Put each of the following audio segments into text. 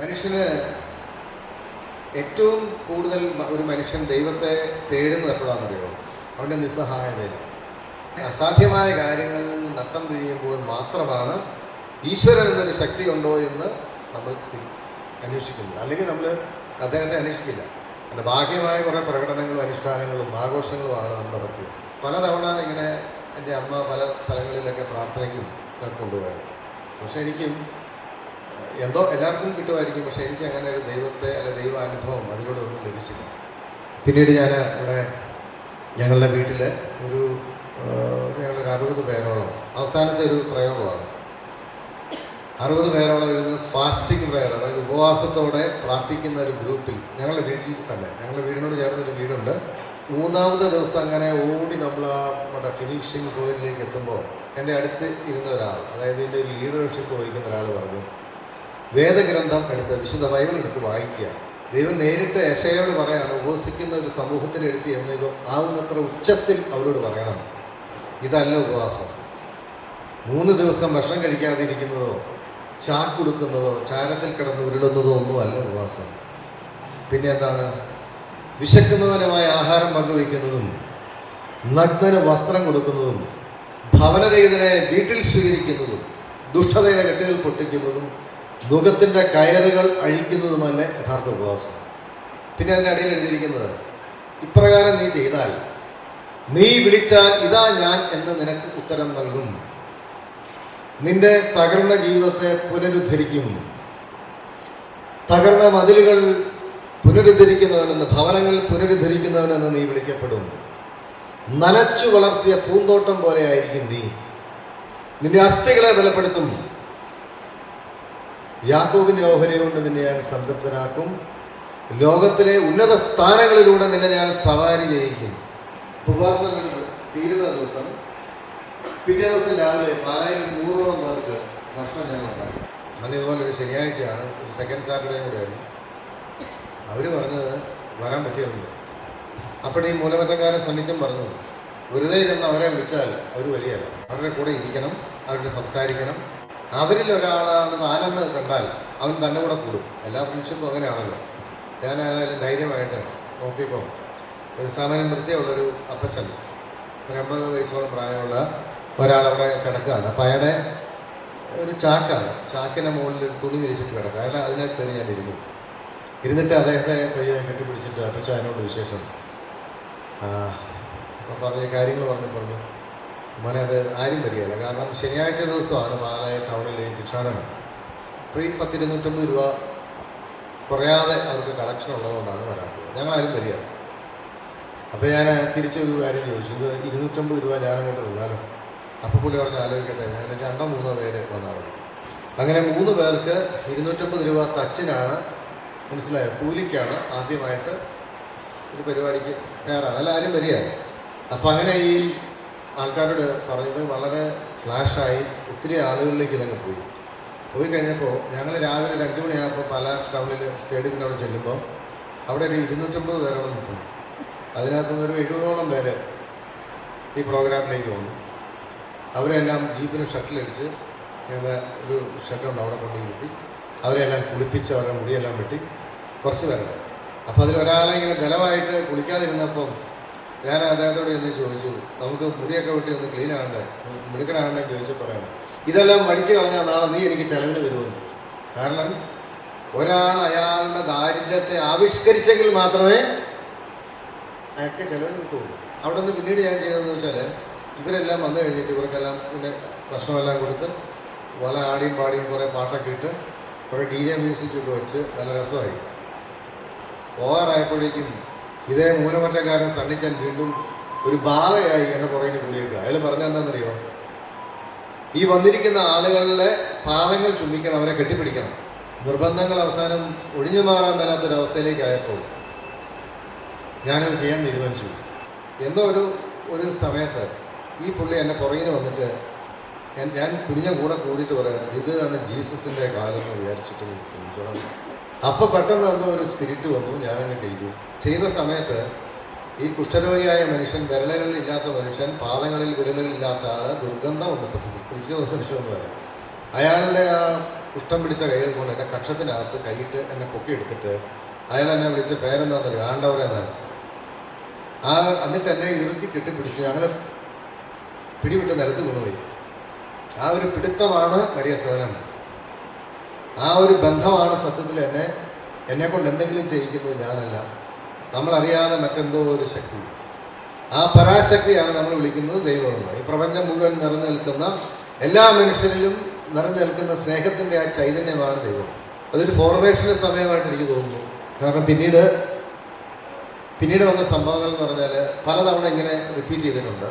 മനുഷ്യന് ഏറ്റവും കൂടുതൽ ഒരു മനുഷ്യൻ ദൈവത്തെ തേടുന്നത് എപ്പോഴാണെന്നറിയോ? അവന്റെ നിസ്സഹായതയിൽ. അസാധ്യമായ കാര്യങ്ങൾ നട്ടം തിരിയുമ്പോൾ മാത്രമാണ് ഈശ്വരൻ എന്നൊരു ശക്തി ഉണ്ടോ എന്ന് നമ്മൾ അന്വേഷിക്കുന്നത്. അല്ലെങ്കിൽ നമ്മൾ അദ്ദേഹത്തെ അന്വേഷിക്കില്ല. അതിന്റെ ബാഹ്യമായ കുറേ പ്രകടനങ്ങളും അനുഷ്ഠാനങ്ങളും ആഘോഷങ്ങളുമാണ് നമ്മുടെ പറ്റിയത് പലതവണ ഇങ്ങനെ എന്റെ അമ്മ പല സ്ഥലങ്ങളിലൊക്കെ പ്രാർത്ഥനയ്ക്കും കൊണ്ടുപോയത്. പക്ഷേ എനിക്കും എന്തോ എല്ലാവർക്കും കിട്ടുമായിരിക്കും പക്ഷേ എനിക്ക് അങ്ങനെ ഒരു ദൈവത്തെ അല്ല ദൈവ അനുഭവം അതിലൂടെ ഒന്നും ലഭിച്ചില്ല. പിന്നീട് ഞാൻ ഇവിടെ ഞങ്ങളുടെ വീട്ടിൽ ഒരു ഞങ്ങളൊരു അറുപത് പേരോളം അവസാനത്തെ ഒരു പ്രയോഗമാണ്. അറുപത് പേരോളം ഇരുന്ന് ഫാസ്റ്റിംഗ് പ്രയർ അതായത് ഉപവാസത്തോടെ പ്രാർത്ഥിക്കുന്ന ഒരു ഗ്രൂപ്പിൽ ഞങ്ങളുടെ വീട്ടിൽ തന്നെ ഞങ്ങളുടെ വീടിനോട് ചേർന്നൊരു വീടുണ്ട്. മൂന്നാമത്തെ ദിവസം അങ്ങനെ ഓടി നമ്മൾ ആ നമ്മുടെ ഫിനിഷിംഗ് പോയിന്റിലേക്ക് എത്തുമ്പോൾ എന്റെ അടുത്ത് ഇരുന്ന ഒരാൾ അതായത് ഒരു ലീഡർഷിപ്പ് വഹിക്കുന്ന ഒരാൾ പറഞ്ഞു വേദഗ്രന്ഥം എടുത്ത് വിശുദ്ധ ബൈബിൾ എടുത്ത് വായിക്കുക. ദൈവം നേരിട്ട് യശയോട് പറയാണ് ഉപവസിക്കുന്ന ഒരു സമൂഹത്തിന് എടുത്ത് എന്ന് ഇത് ആവുന്നത്ര ഉച്ചത്തിൽ അവരോട് പറയണം. ഇതല്ല ഉപവാസം. മൂന്ന് ദിവസം ഭക്ഷണം കഴിക്കാതെ ഇരിക്കുന്നതോ ചാക്കുടുക്കുന്നതോ ചാരത്തിൽ കിടന്ന് ഉരുളുന്നതോ ഒന്നുമല്ല ഉപവാസം. പിന്നെ എന്താണ്? വിശക്കുന്നവനുമായ ആഹാരം പങ്കുവയ്ക്കുന്നതും നഗ്നന് വസ്ത്രം കൊടുക്കുന്നതും ഭവനരഹിതനെ വീട്ടിൽ സ്വീകരിക്കുന്നതും ദുഷ്ടതയുടെ കെട്ടുകൾ പൊട്ടിക്കുന്നതും മുഖത്തിന്റെ കയറുകൾ അഴിക്കുന്നതുമല്ല യഥാർത്ഥ ഉപവാസം. പിന്നെ അതിനടിയിൽ എഴുതിയിരിക്കുന്നത് ഇപ്രകാരം നീ ചെയ്താൽ നീ വിളിച്ചാൽ ഇതാ ഞാൻ എന്ന് നിനക്ക് ഉത്തരം നൽകും. നിന്റെ തകർന്ന ജീവിതത്തെ പുനരുദ്ധരിക്കും. തകർന്ന മതിലുകൾ പുനരുദ്ധരിക്കുന്നവനെന്ന് ഭവനങ്ങൾ പുനരുദ്ധരിക്കുന്നവനെന്ന് നീ വിളിക്കപ്പെടും. നനച്ചു വളർത്തിയ പൂന്തോട്ടം പോലെയായിരിക്കും നീ. നിന്റെ അസ്ഥികളെ ബലപ്പെടുത്തും. യാക്കോബിന്റെ ഓഹരി കൊണ്ട് നിന്നെ ഞാൻ സംതൃപ്തനാക്കും. ലോകത്തിലെ ഉന്നത സ്ഥാനങ്ങളിലൂടെ നിന്നെ ഞാൻ സവാരി ചെയ്യിക്കും. ഉപവാസങ്ങൾ തീരുന്ന ദിവസം പിറ്റേ ദിവസം രാവിലെ പാലായിൽ നൂറോളം പേർക്ക് ഭക്ഷണം ഞങ്ങൾ ഉണ്ടാക്കി. അന്ന് ഇതുപോലെ ഒരു ശനിയാഴ്ചയാണ്. ഒരു സെക്കൻഡ് സാറ്റർഡേ കൂടെ ആയിരുന്നു. അവർ പറഞ്ഞത് വരാൻ പറ്റിയുണ്ട് അപ്പോൾ ഈ മൂലമറ്റക്കാരൻ സണ്ണിച്ചും പറഞ്ഞു വെറുതെ ചെന്ന് അവരെ വിളിച്ചാൽ അവർ വരികയല്ല. അവരുടെ കൂടെ ഇരിക്കണം അവരുടെ സംസാരിക്കണം. അവരിൽ ഒരാളാണ് താനെന്ന് കണ്ടാൽ അവൻ തന്നെ കൂടെ കൂടും. എല്ലാ ഫ്രണ്ട്ഷിപ്പും അങ്ങനെയാണല്ലോ. ഞാൻ ഏതായാലും ധൈര്യമായിട്ട് നോക്കിയപ്പോൾ ഒരു സാമാന്യം വൃത്തിയുള്ളൊരു അപ്പച്ചൻ ഒരു അമ്പത് വയസ്സോളം പ്രായമുള്ള ഒരാളവിടെ കിടക്കുകയാണ്. അപ്പം അയാളുടെ ഒരു ചാക്കാണ്. ചാക്കിന്റെ മുകളിൽ ഒരു തുണി വിരിച്ചിട്ട് കിടക്കുക. അയാളെ അതിനെ കയറി ഞാൻ ഇരുന്നു ഇരുന്നിട്ട് അദ്ദേഹത്തെ പയ്യെ കെട്ടിപ്പിടിച്ചിട്ട് അപ്പച്ച അതിനോട് വിശേഷം അപ്പം പറഞ്ഞ കാര്യങ്ങൾ പറഞ്ഞു പറഞ്ഞു. മോനെ അത് ആരും വരികയില്ല. കാരണം ശനിയാഴ്ച ദിവസമാണ് മാലായ ടൗണിൽ ഭിക്ഷാടനം. അപ്പോൾ ഈ പത്തിരുന്നൂറ്റമ്പത് രൂപ കുറയാതെ അവർക്ക് കളക്ഷൻ ഉള്ളതുകൊണ്ടാണ് വരാത്തത്. ഞങ്ങളാരും വരികയില്ല. അപ്പോൾ ഞാൻ തിരിച്ചൊരു കാര്യം ചോദിച്ചു. ഇത് ഇരുന്നൂറ്റമ്പത് രൂപ ഞാൻ അങ്ങോട്ട് തന്നാലോ? അപ്പോൾ പുള്ളി പറഞ്ഞ് ആലോചിക്കട്ടെ ഞാൻ രണ്ടോ മൂന്നോ പേര് വന്നാണ് അങ്ങനെ മൂന്ന് പേർക്ക് ഇരുന്നൂറ്റമ്പത് രൂപ തച്ചിനാണ് മനസ്സിലായ? കൂലിക്കാണ് ആദ്യമായിട്ട് ഒരു പരിപാടിക്ക് തയ്യാറാണ് അല്ല ആരും വരികയാണ് അപ്പം അങ്ങനെ ഈ ആൾക്കാരോട് പറഞ്ഞത് വളരെ ഫ്ലാഷായി ഒത്തിരി ആളുകളിലേക്ക് ഇതങ്ങ് പോയി. പോയി കഴിഞ്ഞപ്പോൾ ഞങ്ങൾ രാവിലെ ഒരു അഞ്ച് മണിയാകുമ്പോൾ പല ടൗണിൽ സ്റ്റേഡിയത്തിന്റെ അവിടെ ചെല്ലുമ്പോൾ അവിടെ ഒരു ഇരുന്നൂറ്റമ്പത് പേരോളം നിൽക്കുന്നു അതിനകത്ത് ഒരു എഴുപതോളം പേര് ഈ പ്രോഗ്രാമിലേക്ക് വന്നു. അവരെല്ലാം ജീപ്പിന് ഷട്ടിലടിച്ച് ഞങ്ങളുടെ ഒരു ഷട്ടുണ്ട് അവിടെ കൊണ്ടിരുത്തി അവരെല്ലാം കുളിപ്പിച്ച് അവരുടെ മുടിയെല്ലാം വെട്ടി കുറച്ച് പേരുണ്ട്. അപ്പോൾ അതിൽ ഒരാളെ ഇങ്ങനെ ബലമായിട്ട് കുളിക്കാതിരുന്നപ്പം ഞാൻ അദ്ദേഹത്തോട് ചെന്ന് ചോദിച്ചു നമുക്ക് മുടിയൊക്കെ വെട്ടി ഒന്ന് ക്ലീൻ ആകണ്ടേ? മിടുക്കനാകണ്ടേ ചോദിച്ചു പറയണം. ഇതെല്ലാം മടിച്ചു കളഞ്ഞാൽ നാളെ നീ എനിക്ക് ചെലവിന് തരുമെന്ന്. കാരണം ഒരാൾ അയാളുടെ ദാരിദ്ര്യത്തെ ആവിഷ്കരിച്ചെങ്കിൽ മാത്രമേ അയാൾക്ക് ചിലവ് കിട്ടുള്ളൂ അവിടെ നിന്ന് പിന്നീട് ഞാൻ ചെയ്തതെന്ന് വെച്ചാൽ ഇവരെല്ലാം വന്നു കഴിഞ്ഞിട്ട് ഇവർക്കെല്ലാം പിന്നെ ഭക്ഷണമെല്ലാം കൊടുത്ത് വല ആടിയും പാടിയും കുറേ പാട്ടൊക്കെ ഇട്ട് കുറേ ഡി ജെ മ്യൂസിക് ഒക്കെ വെച്ച് നല്ല രസമായി. പോകാറായപ്പോഴേക്കും ഇതേ മൂലമറ്റക്കാരൻ സണ്ണിച്ചാൻ വീണ്ടും ഒരു ബാധയായി എന്നെ പുറകിന് കൂടിയിട്ട് അയാൾ പറഞ്ഞ എന്താണെന്നറിയോ? ഈ വന്നിരിക്കുന്ന ആളുകളുടെ പാദങ്ങൾ ചുമിക്കണം അവരെ കെട്ടിപ്പിടിക്കണം. നിർബന്ധങ്ങൾ അവസാനം ഒഴിഞ്ഞു മാറാൻ മേലാത്തൊരവസ്ഥയിലേക്കായപ്പോൾ ഞാനത് ചെയ്യാൻ തീരുമാനിച്ചു. എന്തോ ഒരു ഒരു സമയത്ത് ഈ പുള്ളി എന്നെ പുറകിന് വന്നിട്ട് ഞാൻ- കുഞ്ഞ കൂടെ കൂടിയിട്ട് പറയുന്നത് ഇതാണ് ജീസസിന്റെ കാലം എന്ന് വിചാരിച്ചിട്ട് ചോദിച്ചോളാം അപ്പോൾ പെട്ടെന്ന് എന്തോ ഒരു സ്പിരിറ്റ് വന്നു ഞാൻ ഞാനങ്ങനെ ചെയ്തു. ചെയ്ത സമയത്ത് ഈ കുഷ്ഠരോഗിയായ മനുഷ്യൻ വിരലുകളിൽ ഇല്ലാത്ത മനുഷ്യൻ പാദങ്ങളിൽ വിരലുകളില്ലാത്ത ആൾ ദുർഗന്ധമുണ്ട് സത്യത്തിൽ കുഴിച്ച മനുഷ്യൻ എന്ന് പറയാം. അയാളുടെ ആ കുഷ്ഠം പിടിച്ച കൈകൾ കൊണ്ട് എന്റെ കക്ഷത്തിനകത്ത് കൈയിട്ട് എന്നെ പൊക്കിയെടുത്തിട്ട് അയാൾ എന്നെ വിളിച്ച പേരെന്താണെന്നറിയോ ആണ്ടവരെ എന്നാണ്. ആ എന്നിട്ട് എന്നെ ഇറുക്കി കെട്ടിപ്പിടിച്ച് ഞങ്ങൾ പിടിവിട്ട് നിലത്ത് കൊണ്ടുപോയി. ആ ഒരു പിടുത്തമാണ് മരിയ സദനം ആ ഒരു ബന്ധമാണ് സത്യത്തിൽ എന്നെ എന്നെ കൊണ്ട് എന്തെങ്കിലും ചെയ്യിക്കുന്നത് ഞാനല്ല. നമ്മളറിയാതെ മറ്റെന്തോ ഒരു ശക്തി. ആ പരാശക്തിയാണ് നമ്മൾ വിളിക്കുന്നത് ദൈവമെന്ന്. ഈ പ്രപഞ്ചം മുഴുവൻ നിറഞ്ഞു എല്ലാ മനുഷ്യരിലും നിറഞ്ഞു സ്നേഹത്തിന്റെ ആ ചൈതന്യമാണ് ദൈവം. അതൊരു ഫോർമേഷന്റെ സമയമായിട്ട് എനിക്ക് തോന്നുന്നു. കാരണം പിന്നീട് പിന്നീട് വന്ന സംഭവങ്ങൾ എന്ന് പറഞ്ഞാൽ പലതവണ ഇങ്ങനെ റിപ്പീറ്റ് ചെയ്തിട്ടുണ്ട്.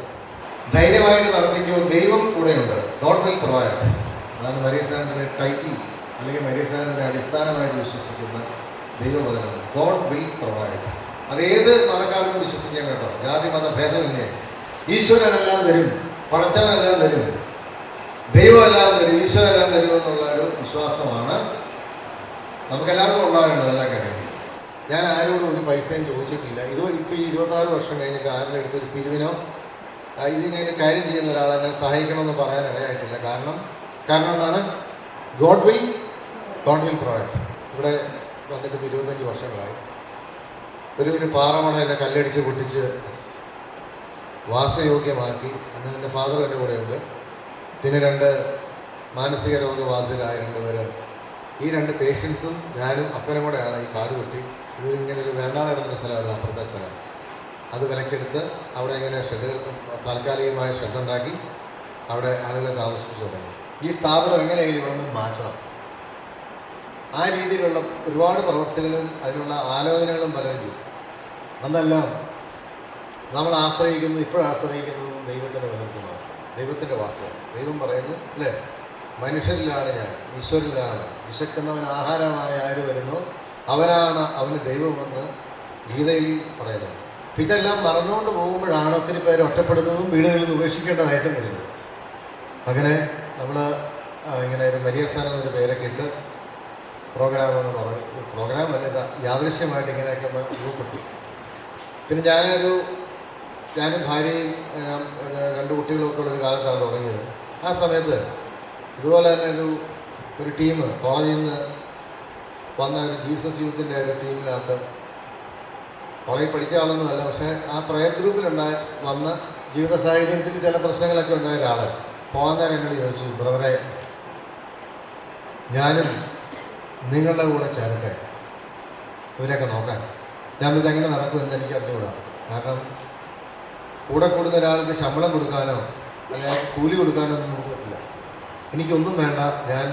ധൈര്യമായിട്ട് നടത്തിക്കുമ്പോൾ ദൈവം കൂടെയുണ്ട്. ഗോഡ് വിൽ പ്രൊവൈഡ് അതാണ് മരീസാനത്തിന്റെ ടൈറ്റിൽ അല്ലെങ്കിൽ മരീസാനത്തിന്റെ അടിസ്ഥാനമായിട്ട് വിശ്വസിക്കുന്ന ദൈവവചനം ഗോഡ് വിൽ പ്രൊവൈഡ് അത് ഏത് മതക്കാർക്കും വിശ്വസിക്കാൻ കേട്ടോ. ജാതി മത ഭേദമില്ലേ? ഈശ്വരനെല്ലാം തരും പടച്ചവനെല്ലാം തരും ദൈവമെല്ലാം തരും ഈശ്വരെല്ലാം തരും എന്നുള്ള ഒരു വിശ്വാസമാണ് നമുക്കെല്ലാവർക്കും ഉണ്ടാകേണ്ടത് എല്ലാ കാര്യങ്ങളും. ഞാൻ ആരോടും ഒരു പൈസയും ചോദിച്ചിട്ടില്ല. ഇത് ഇപ്പോൾ ഈ ഇരുപത്താറ് വർഷം കഴിഞ്ഞിട്ട് ആരുടെ അടുത്തൊരു പിരിവിനോ ഇതിങ്ങനെ കാര്യം ചെയ്യുന്ന ഒരാളെ എന്നെ സഹായിക്കണമെന്ന് പറയാൻ ഇടയായിട്ടില്ല. കാരണം കാരണം എന്താണ്? ഗോഡ് വിൽ ഗോഡ് പ്രോജക്റ്റ് ഇവിടെ വന്നിട്ട് ഇരുപത്തഞ്ച് വർഷങ്ങളായി. ഒരു ഒരു പാറമണയിലെ കല്ലടിച്ച് പൊട്ടിച്ച് വാസയോഗ്യമാക്കി. അന്ന് എന്റെ ഫാദർ എന്റെ കൂടെയുണ്ട്. പിന്നെ രണ്ട് മാനസിക രോഗബാധിതരായ രണ്ടുപേർ ഈ രണ്ട് പേഷ്യൻസും ഞാനും അപ്പനും കൂടെയാണ് ഈ കാട് വെട്ടി. ഇതിലിങ്ങനെ ഒരു വേണ്ടാതെ കിടക്കുന്ന സ്ഥലമായിരുന്നു അപ്പുറത്തെ സ്ഥലം. അത് വിലക്കെടുത്ത് അവിടെ ഇങ്ങനെ ഷെഡ് താൽക്കാലികമായ ഷെഡ് ഉണ്ടാക്കി അവിടെ ആളുകളെ താമസിപ്പിച്ചു തുടങ്ങി. ഈ സ്ഥാപനം നിന്ന് മാറ്റണം? ആ രീതിയിലുള്ള ഒരുപാട് പ്രവർത്തനങ്ങളും അതിനുള്ള ആലോചനകളും പലരും ചെയ്തു. അന്നെല്ലാം നമ്മൾ ആശ്രയിക്കുന്നത് ഇപ്പോഴാശ്രയിക്കുന്നത് ദൈവത്തിന്റെ വചനത്തിൽ ദൈവത്തിന്റെ വാക്കുകൾ ദൈവം പറയുന്നു അല്ലേ? മനുഷ്യരിലാണ് ഞാൻ ഈശ്വരിലാണ്. വിശക്കുന്നവൻ ആഹാരമായ ആര് വരുന്നു? അവനാണ് അവന് ദൈവമെന്ന് ഗീതയിൽ പറയുന്നത് ഇതെല്ലാം മറന്നുകൊണ്ട് പോകുമ്പോഴാണ് ഒത്തിരി പേര് ഒറ്റപ്പെടുന്നതും വീടുകളിൽ നിന്ന് ഉപേക്ഷിക്കേണ്ടതായിട്ടും വരുന്നത്. അങ്ങനെ നമ്മൾ ഇങ്ങനെ ഒരു മരിയസ്ഥാനം എന്നൊരു പേരൊക്കെ ഇട്ട് പ്രോഗ്രാം എന്ന് തുടങ്ങി. പ്രോഗ്രാം അല്ല ഇതാ യാദൃശ്യമായിട്ട് ഇങ്ങനെയൊക്കെ ഒന്ന് രൂപപ്പെട്ടു. പിന്നെ ഞാനൊരു ഞാനും ഭാര്യയും രണ്ട് കുട്ടികളൊക്കെ ഉള്ള ഒരു കാലത്താണ് തുടങ്ങിയത്. ആ സമയത്ത് ഇതുപോലെ തന്നെ ഒരു ഒരു ടീം കോളേജിൽ നിന്ന് വന്ന ഒരു ജീസസ് യൂത്തിന്റെ ഒരു ടീമിനകത്ത് കോളേജിൽ പഠിച്ച ആളൊന്നുമല്ല പക്ഷേ ആ പ്രയർ ഗ്രൂപ്പിലുണ്ടായ വന്ന ജീവിത സാഹചര്യത്തിൽ ചില പ്രശ്നങ്ങളൊക്കെ ഉണ്ടായ ഒരാൾ പോകാൻ നേരം എന്നോട് ചോദിച്ചു ബ്രദറെ ഞാനും നിങ്ങളുടെ കൂടെ ചേരട്ടെ? ഇവരെയൊക്കെ നോക്കാൻ. ഞാൻ ഇതെങ്ങനെ നടക്കുമെന്ന് എനിക്ക് അറിഞ്ഞുകൂടാ. കാരണം കൂടെ കൂടുന്ന ഒരാൾക്ക് ശമ്പളം കൊടുക്കാനോ അല്ലെങ്കിൽ കൂലി കൊടുക്കാനോ ഒന്നും നമുക്ക് പറ്റില്ല. എനിക്കൊന്നും വേണ്ട. ഞാൻ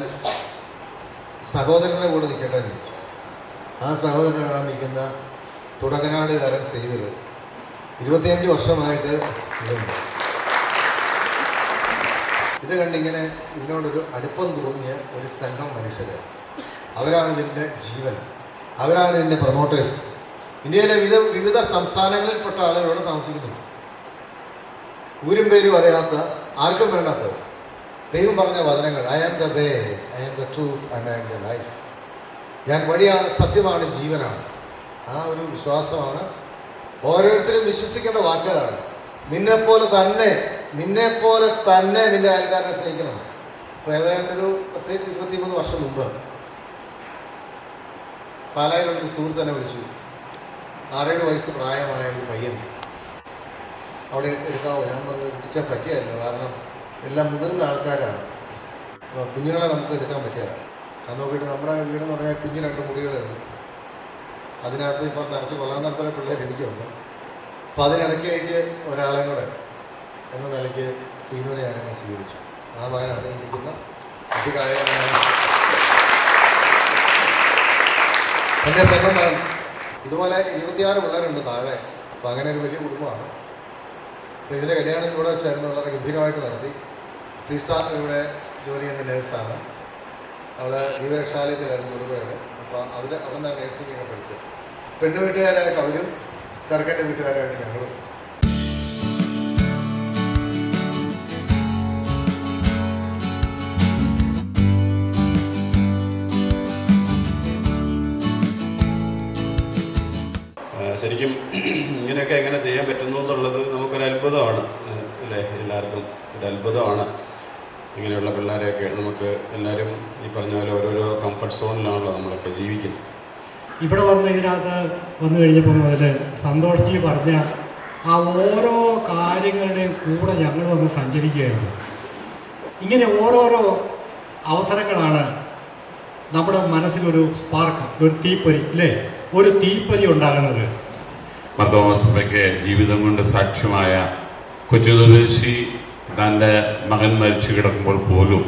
സഹോദരന്റെ കൂടെ നിൽക്കട്ടെ. ആ സഹോദരനാണ് നിൽക്കുന്ന തുടങ്ങനാടുകാരൻ സേവർ ഇരുപത്തിയഞ്ച് വർഷമായിട്ട് ഇതുണ്ട് ഇത് കണ്ടിങ്ങനെ ഇതിനോടൊരു അടുപ്പം തോന്നിയ ഒരു സംഘം മനുഷ്യർ അവരാണ് ഇതിന്റെ ജീവൻ. അവരാണ് ഇതിന്റെ പ്രൊമോട്ടേഴ്സ് ഇന്ത്യയിലെ വിവിധ വിവിധ സംസ്ഥാനങ്ങളിൽപ്പെട്ട ആളുകൾ ഇവിടെ താമസിക്കുന്നുണ്ട് ഊരും പേരും അറിയാത്ത ആർക്കും വേണ്ടാത്തവർ. ദൈവം പറഞ്ഞ വചനങ്ങൾ I am the way I am the truth and I am the life ഞാൻ വഴിയാണ് സത്യമാണ് ജീവനാണ്. ആ ഒരു വിശ്വാസമാണ് ഓരോരുത്തരും വിശ്വസിക്കേണ്ട വാക്കുകളാണ്. നിന്നെപ്പോലെ തന്നെ നിന്നെപ്പോലെ തന്നെ നിന്റെ അയൽക്കാരനെ സ്നേഹിക്കണം. അപ്പോൾ ഏതാണ്ട് ഒരു പത്ത് ഇരുപത്തിമൂന്ന് വർഷം മുമ്പ് പാലായിലുള്ളൊരു സുഹൃത്ത് തന്നെ വിളിച്ചു. ആറേഴ് വയസ്സ് പ്രായമായ ഒരു പയ്യൻ. അവിടെ എടുക്കാവോ? ഞാൻ പറഞ്ഞു പിടിച്ചാൽ പറ്റിയല്ലോ കാരണം എല്ലാം മുതിർന്ന ആൾക്കാരാണ്. കുഞ്ഞുങ്ങളെ നമുക്ക് എടുക്കാൻ പറ്റില്ല. അത് നോക്കിയിട്ട് നമ്മുടെ വീടെന്ന് പറഞ്ഞാൽ കുഞ്ഞു രണ്ട് മുറികളുണ്ട് അതിനകത്ത് ഇപ്പം നിറച്ച് കൊള്ളാൻ നടത്തുന്ന പിള്ളേർ എനിക്കുണ്ട്. അപ്പം അതിനിടയ്ക്കായിട്ട് ഒരാളെ കൂടെ എന്ന നിലയ്ക്ക് സീനുവിനെയാണ് ഞാൻ സ്വീകരിച്ചു. ആ മകനാണ് ഇരിക്കുന്ന അതികായകനായ എന്റെ സ്വന്തം മകൻ ഇതുപോലെ ഇരുപത്തിയാറ് പിള്ളേരുണ്ട് താഴെ. അപ്പോൾ അങ്ങനെ ഒരു വലിയ കുടുംബമാണ്. ഇതിന്റെ കല്യാണം ഇവിടെ വെച്ചായിരുന്നു വളരെ ഗംഭീരമായിട്ട് നടത്തി. ക്രിസ്ത ഇവിടെ ജോലി ചെയ്യുന്ന നേഴ്സാണ്. അവൾ ജീവരക്ഷാലയത്തിലായിരുന്നു തൊടുപുഴയിൽ അപ്പോൾ അവർ അവിടെ നിന്നാണ് നേഴ്സിംഗ് ഒക്കെ പഠിച്ചത്. പെണ്ണു വീട്ടുകാരായിട്ട് അവരും ചെറുക്കന്റെ വീട്ടുകാരായിട്ട് ഞങ്ങളും പറ്റുന്നു എന്നുള്ളത് നമുക്കൊരു അത്ഭുതമാണ്. അല്ലേ? എല്ലാവർക്കും ഒരു അത്ഭുതമാണ്. ഇങ്ങനെയുള്ള പിള്ളേരെയൊക്കെ നമുക്ക് എല്ലാവരും ഈ പറഞ്ഞ പോലെ ഓരോരോ കംഫർട്ട് സോണിലാണല്ലോ നമ്മളൊക്കെ ജീവിക്കുന്നത്. ഇവിടെ വന്ന് ഇതിനകത്ത് വന്നു കഴിഞ്ഞപ്പോൾ മുതൽ സന്തോഷിച്ച് പറഞ്ഞ ആ ഓരോ കാര്യങ്ങളുടെയും കൂടെ ഞങ്ങൾ വന്ന് സഞ്ചരിക്കുകയായിരുന്നു. ഇങ്ങനെ ഓരോരോ അവസരങ്ങളാണ് നമ്മുടെ മനസ്സിലൊരു സ്പാർക്ക് ഒരു തീപ്പൊരി അല്ലേ? ഒരു തീപ്പൊരി ഉണ്ടാകുന്നത്. മർത്തോമസഭയ്ക്ക് ജീവിതം കൊണ്ട് സാക്ഷ്യമായ കൊച്ചു സ്വദേശി തന്റെ മകൻ മരിച്ചു കിടക്കുമ്പോൾ പോലും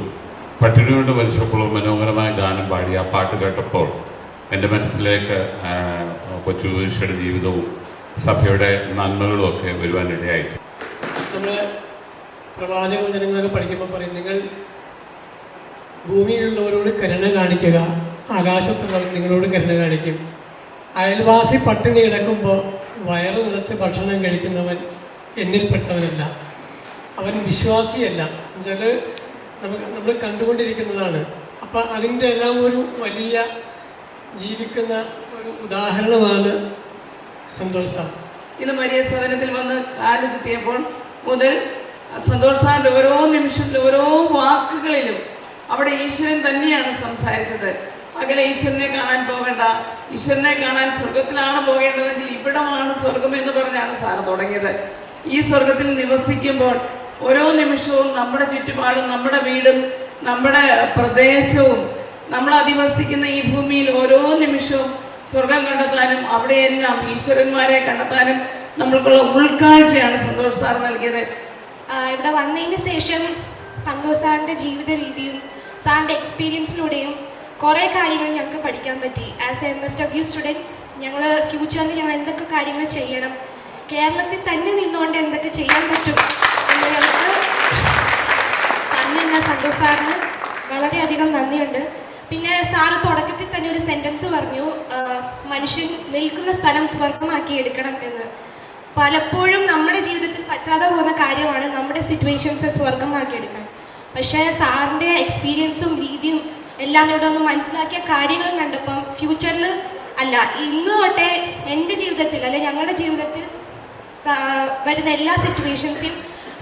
പട്ടിണി കൊണ്ട് മരിച്ചപ്പോൾ മനോഹരമായ ഗാനം പാടി ആ പാട്ട് കേട്ടപ്പോൾ എന്റെ മനസ്സിലേക്ക് കൊച്ചു സ്വദേശിയുടെ ജീവിതവും സഭയുടെ നന്മകളും ഒക്കെ വരുവാനിടയായി. നമ്മൾ പഠിക്കുമ്പോൾ പറയും നിങ്ങൾ ഭൂമിയിലുള്ളവരോട് കരുണ കാണിക്കുക ആകാശത്തുള്ളവർ നിങ്ങളോട് കരുണ കാണിക്കും. അയൽവാസി പട്ടിണി കിടക്കുമ്പോൾ വയറ് നിറച്ച് ഭക്ഷണം കഴിക്കുന്നവൻ എന്നിൽപ്പെട്ടവനല്ല. അവൻ വിശ്വാസിയല്ല. എന്നുവെച്ചാൽ നമുക്ക് നമ്മൾ കണ്ടുകൊണ്ടിരിക്കുന്നതാണ്. അപ്പം അതിന്റെ എല്ലാം ഒരു വലിയ ജീവിക്കുന്ന ഒരു ഉദാഹരണമാണ് സന്തോഷ. ഇന്ന് മരിയ സദനത്തിൽ വന്ന് കാലുകുത്തിയപ്പോൾ മുതൽ സന്തോഷ് സാറിന്റെ ഓരോ നിമിഷത്തിലും ഓരോ വാക്കുകളിലും അവിടെ ഈശ്വരൻ തന്നെയാണ് സംസാരിച്ചത്. അകലെ ഈശ്വരനെ കാണാൻ പോകണ്ട. ഈശ്വരനെ കാണാൻ സ്വർഗത്തിലാണ് പോകേണ്ടതെങ്കിൽ ഇവിടമാണ് സ്വർഗം എന്ന് പറഞ്ഞാണ് സാറ് തുടങ്ങിയത്. ഈ സ്വർഗത്തിൽ നിവസിക്കുമ്പോൾ ഓരോ നിമിഷവും നമ്മുടെ ചുറ്റുപാടും നമ്മുടെ വീടും നമ്മുടെ പ്രദേശവും നമ്മൾ അധിവസിക്കുന്ന ഈ ഭൂമിയിൽ ഓരോ നിമിഷവും സ്വർഗം കണ്ടെത്താനും അവിടെയെല്ലാം ഈശ്വരന്മാരെ കണ്ടെത്താനും നമ്മൾക്കുള്ള ഉൾക്കാഴ്ചയാണ് സന്തോഷ് സാർ നൽകിയത്. ഇവിടെ വന്നതിന് ശേഷം സന്തോഷ് സാറിന്റെ ജീവിത രീതിയും സാറിന്റെ എക്സ്പീരിയൻസിലൂടെയും കുറേ കാര്യങ്ങൾ ഞങ്ങൾക്ക് പഠിക്കാൻ പറ്റി. As a M S W student ഞങ്ങൾ ഫ്യൂച്ചറിൽ ഞങ്ങൾ എന്തൊക്കെ കാര്യങ്ങൾ ചെയ്യണം? കേരളത്തിൽ തന്നെ നിന്നുകൊണ്ട് എന്തൊക്കെ ചെയ്യാൻ പറ്റും? എന്ന് ഞങ്ങൾക്ക് പറഞ്ഞു തന്ന സന്തോഷ് സാറിന് വളരെയധികം നന്ദിയുണ്ട്. പിന്നെ സാറ് തുടക്കത്തിൽ തന്നെ ഒരു സെന്റൻസ് പറഞ്ഞു മനുഷ്യൻ നിൽക്കുന്ന സ്ഥലം സ്വർഗമാക്കി എടുക്കണം എന്ന്. പലപ്പോഴും നമ്മുടെ ജീവിതത്തിൽ പറ്റാതെ പോകുന്ന കാര്യമാണ് നമ്മുടെ സിറ്റുവേഷൻസ് സ്വർഗമാക്കി എടുക്കാൻ. പക്ഷേ സാറിന്റെ എക്സ്പീരിയൻസും രീതിയും എല്ലാം ഇവിടെ ഒന്ന് മനസ്സിലാക്കിയ കാര്യങ്ങളും കണ്ടപ്പം ഫ്യൂച്ചറിൽ അല്ല ഇന്ന് തൊട്ടേ എന്റെ ജീവിതത്തിൽ അല്ലെ ഞങ്ങളുടെ ജീവിതത്തിൽ വരുന്ന എല്ലാ സിറ്റുവേഷൻസും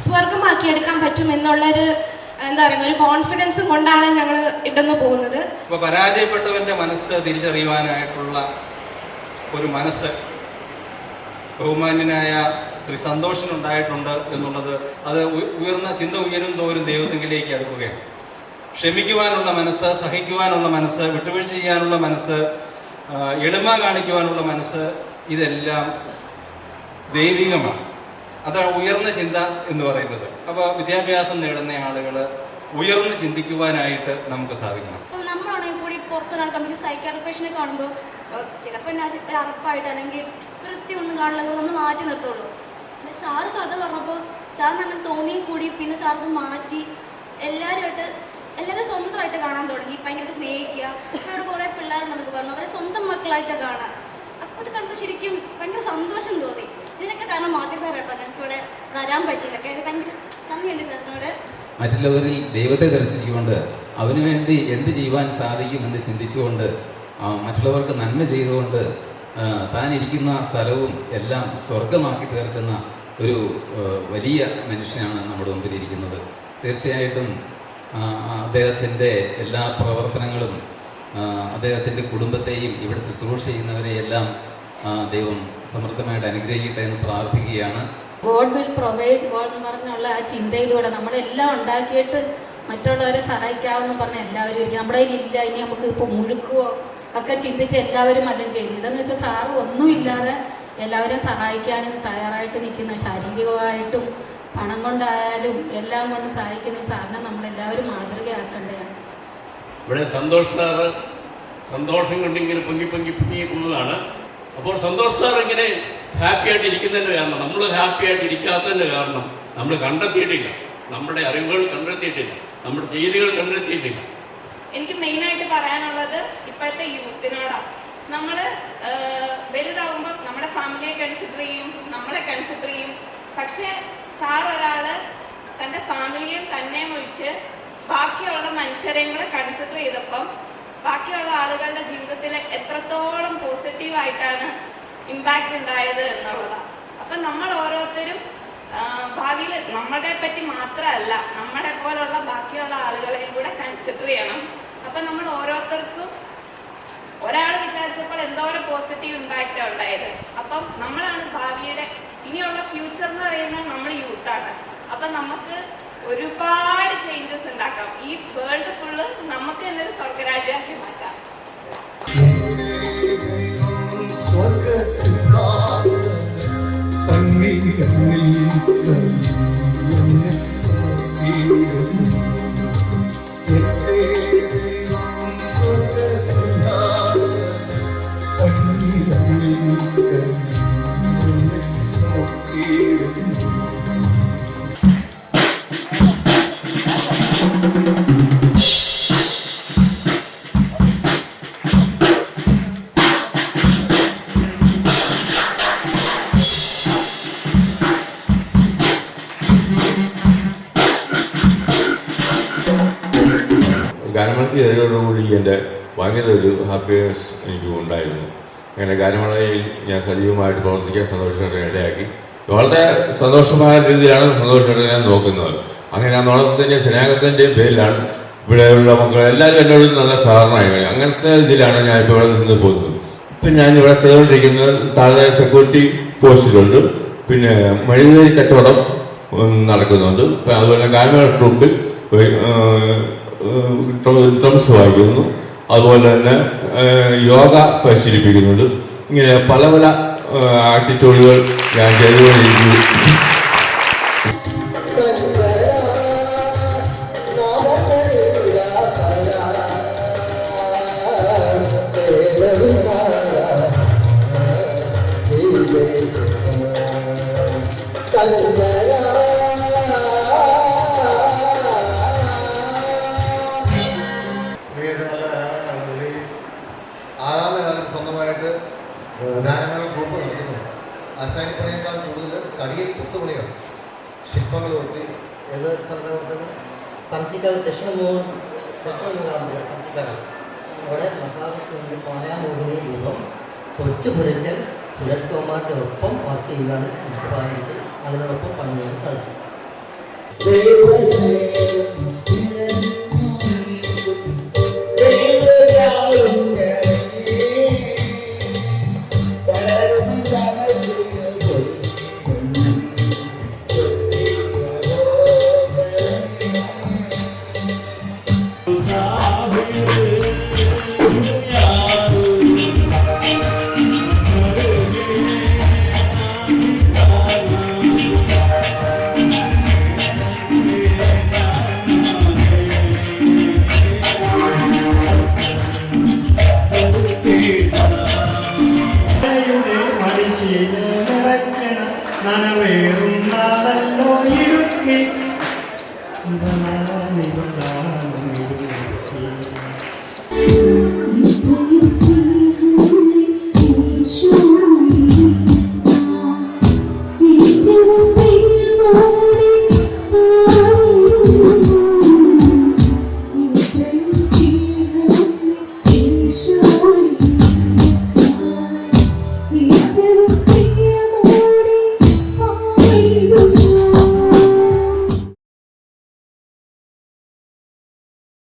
സ്വർഗമാക്കിയെടുക്കാൻ പറ്റും എന്നുള്ളൊരു എന്താ പറയുക ഒരു കോൺഫിഡൻസും കൊണ്ടാണ് ഞങ്ങൾ ഇവിടെ പോകുന്നത്. അപ്പോൾ പരാജയപ്പെട്ടവന്റെ മനസ്സ് തിരിച്ചറിയുവാനായിട്ടുള്ള ഒരു മനസ്സ് ബഹുമാന്യനായ ശ്രീ സന്തോഷിനുണ്ടായിട്ടുണ്ട് എന്നുള്ളത് അത് ഉയർന്ന ചിന്ത ഉയരും തോറും ദൈവത്തിങ്കിലേക്ക് അടുക്കുകയാണ്. ക്ഷമിക്കുവാനുള്ള മനസ്സ് സഹിക്കുവാനുള്ള മനസ്സ് വിട്ടുവീഴ്ച ചെയ്യാനുള്ള മനസ്സ് എളിമ കാണിക്കുവാനുള്ള മനസ്സ് ഇതെല്ലാം ദൈവികമാണ്. അതാണ് ഉയർന്ന ചിന്ത എന്ന് പറയുന്നത്. അപ്പോൾ വിദ്യാഭ്യാസം നേടുന്ന ആളുകൾ ഉയർന്ന് ചിന്തിക്കുവാനായിട്ട് നമുക്ക് സാധിക്കണം. നമ്മളാണെങ്കിൽ കൂടി പുറത്തൊരാൾ കമ്പനി സൈക്കാട്രി പേഷ്യനെ കാണുമ്പോൾ ചിലപ്പോൾ ഒരു അറപ്പായിട്ട് അല്ലെങ്കിൽ വൃത്തിയൊന്നും കാണില്ല നമ്മൾ മാറ്റി നിർത്തുള്ളൂ. സാറ് കഥ പറഞ്ഞപ്പോൾ സാറിന് അങ്ങനെ തോന്നി കൂടി പിന്നെ സാർ മാറ്റി എല്ലാവരുമായിട്ട് എല്ലാവരും സ്വന്തമായിട്ട് കാണാൻ തുടങ്ങി. ഭയങ്കര സ്നേഹിക്കുക. ഇപ്പൊ ഇവിടെ കുറേ പിള്ളേരുണ്ടെന്നൊക്കെ പറഞ്ഞു. അവരെ സ്വന്തം മക്കളായിട്ടാണ് കാണാൻ. അപ്പോൾ അത് കണ്ടപ്പോൾ ശരിക്കും ഭയങ്കര സന്തോഷം തോന്നി. ഇതിനൊക്കെ കാരണം മാധ്യ സാർ കേട്ടോ ഞങ്ങൾക്ക് ഇവിടെ വരാൻ പറ്റില്ല ഭയങ്കര നന്ദിയുണ്ട് സാറിനോട് മറ്റുള്ളവരിൽ ദൈവത്തെ ദർശിച്ചുകൊണ്ട് അവന് വേണ്ടി എന്ത് ചെയ്യുവാൻ സാധിക്കുമെന്ന് ചിന്തിച്ചുകൊണ്ട് ആ, മറ്റുള്ളവർക്ക് നന്മ ചെയ്തുകൊണ്ട് താൻ ഇരിക്കുന്ന സ്ഥലവും എല്ലാം സ്വർഗമാക്കി തീർക്കുന്ന ഒരു വലിയ മനുഷ്യനാണ് നമ്മുടെ മുമ്പിൽ ഇരിക്കുന്നത്. തീർച്ചയായിട്ടും അദ്ദേഹത്തിന്റെ എല്ലാ പ്രവർത്തനങ്ങളും അദ്ദേഹത്തിന്റെ കുടുംബത്തെയും ഇവിടെ ശുശ്രൂഷ ചെയ്യുന്നവരെയെല്ലാം ദൈവം സമൃദ്ധമായിട്ട് അനുഗ്രഹിക്കട്ടെ എന്ന് പ്രാർത്ഥിക്കുകയാണ്. ഗോഡ് വിൽ പ്രൊവൈഡ് ഗോഡ് എന്ന് പറഞ്ഞുള്ള ആ ചിന്തയിലൂടെ നമ്മളെല്ലാം ഉണ്ടാക്കിയിട്ട് മറ്റുള്ളവരെ സഹായിക്കാമെന്ന് പറഞ്ഞ എല്ലാവരും ഇരിക്കും. നമ്മുടെ കയ്യിലില്ല ഇനി നമുക്ക് ഇപ്പോൾ മുഴുക്കുവോ? ഒക്കെ ചിന്തിച്ച് എല്ലാവരും എല്ലാം ചെയ്യുന്നു ഇതെന്ന് വെച്ചാൽ സാറ് ഒന്നുമില്ലാതെ എല്ലാവരെയും സഹായിക്കാനും തയ്യാറായിട്ട് നിൽക്കുന്ന ശാരീരികമായിട്ടും പണം കൊണ്ടായാലും എല്ലാം കൊണ്ട് സഹായിക്കുന്ന സാറിനെ നമ്മളെല്ലാവരും മാതൃകയാക്കേണ്ടതാണ് ഇവിടെ സന്തോഷ് സാറ് സന്തോഷം കൊണ്ട് ഇങ്ങനെ പൊങ്ങി പൊങ്ങി പൊങ്ങി പോകുന്നതാണ്. അപ്പോൾ സന്തോഷ് സാർ ഇങ്ങനെ ഹാപ്പി ആയിട്ട് ഇരിക്കുന്നതിന്റെ കാരണം നമ്മൾ ഹാപ്പി ആയിട്ട് ഇരിക്കാത്തതിന്റെ കാരണം നമ്മൾ കണ്ടെത്തിയിട്ടില്ല. നമ്മുടെ അറിവുകൾ കണ്ടെത്തിയിട്ടില്ല. നമ്മുടെ ചെയ്തികൾ കണ്ടെത്തിയിട്ടില്ല. എനിക്ക് മെയിനായിട്ട് പറയാനുള്ളത് ഇപ്പോഴത്തെ യൂത്തിനോടാണ് നമ്മൾ വലുതാവുമ്പോൾ നമ്മുടെ ഫാമിലിയെ കൺസിഡർ ചെയ്യും നമ്മളെ കൺസിഡർ ചെയ്യും. പക്ഷേ സാർ ഒരാൾ തന്റെ ഫാമിലിയും തന്നെ ഒഴിച്ച് ബാക്കിയുള്ള മനുഷ്യരെയും കൂടെ കൺസിഡർ ചെയ്തപ്പം ബാക്കിയുള്ള ആളുകളുടെ ജീവിതത്തിൽ എത്രത്തോളം പോസിറ്റീവായിട്ടാണ് ഇമ്പാക്റ്റ് ഉണ്ടായത് എന്നുള്ളതാണ് അപ്പം നമ്മൾ ഓരോരുത്തരും ഭാവിയിൽ നമ്മളെ പറ്റി മാത്രമല്ല നമ്മളെ പോലുള്ള ബാക്കിയുള്ള ആളുകളെയും കൂടെ കൺസിഡർ ചെയ്യണം. അപ്പം നമ്മൾ ഓരോരുത്തർക്കും ഒരാൾ വിചാരിച്ചപ്പോൾ എന്തോരം പോസിറ്റീവ് ഇമ്പാക്റ്റ് ഉണ്ടായത്. അപ്പം നമ്മളാണ് ഭാവിയുടെ ഇനിയുള്ള ഫ്യൂച്ചർ എന്ന് പറയുന്നത് നമ്മൾ യൂത്താണ് അപ്പം നമുക്ക് ഒരുപാട് ചേഞ്ചസ് ഉണ്ടാക്കാം. ഈ വേൾഡ് ഫുള്ള് നമുക്ക് തന്നെ ഒരു സ്വർഗരാജ്യമാക്കി മാറ്റാം. ഗാനമേളയ്ക്ക് ഇതോടുകൂടി എന്റെ ഭയങ്കര ഒരു ഹാപ്പിനെസ് എനിക്ക് ഉണ്ടായിരുന്നു. അങ്ങനെ ഗാനമേളയിൽ ഞാൻ സജീവമായിട്ട് പ്രവർത്തിക്കാൻ സന്തോഷത്തിന് ഇടയാക്കി. വളരെ സന്തോഷമായ രീതിയിലാണ് സന്തോഷത്തിൽ ഞാൻ നോക്കുന്നത്. അങ്ങനെ ആ നോളത്തിന്റെയും സ്നേഹത്തിന്റെയും പേരിലാണ് ഇവിടെയുള്ള മക്കൾ എല്ലാവരും എന്നോട് നല്ല സഹകരണമായി. അങ്ങനത്തെ ഇതിലാണ് ഞാൻ ഇപ്പോൾ ഇവിടെ നിന്ന് പോകുന്നത്. ഇപ്പം ഞാൻ ഇവിടെ ചെയ്തുകൊണ്ടിരിക്കുന്നത് താഴെ സെക്യൂരിറ്റി പോസ്റ്റിലുണ്ട് പിന്നെ മെഴുകുതിരി കച്ചവടം നടക്കുന്നുണ്ട്. അതുപോലെ ഗാനമേള ട്രൂപ്പിൽ ഡ്രംസ് വായിക്കുന്നു. അതുപോലെ തന്നെ യോഗ പരിശീലിപ്പിക്കുന്നുണ്ട്. ഇങ്ങനെ പല പല ആറ്റിറ്റ്യൂഡുകൾ ഞാൻ ചെയ്തുകൊണ്ടിരിക്കുന്നു. സ്വന്തമായിട്ട് ഗാനമേള ട്രൂപ്പ് നടത്തുന്നു. ആശാരിപ്പണിയേക്കാൾ കൂടുതൽ തടിയിൽ കൊത്തുപണികൾ ശില്പങ്ങൾ കൊത്തി. ഏത് സ്ഥലത്തെ കൊടുത്തത്? പഞ്ചിക്കട ദക്ഷിണമൂർ ദക്ഷിണമൂടാമ്പുര പഞ്ചിക്കട അവിടെ മഹാവിഷ്ണുവിന്റെ പായാമോഹിനി രൂപം. കൊച്ചുപുരക്കൽ സുരേഷ് കുമാറിന്റെ ഒപ്പം വർക്ക് ചെയ്യാൻ എനിക്ക് പറഞ്ഞിട്ട് അതിനോടൊപ്പം പണിയാൻ സാധിച്ചു. നനവേറുന്നാളല്ലോ ഇരുക്കി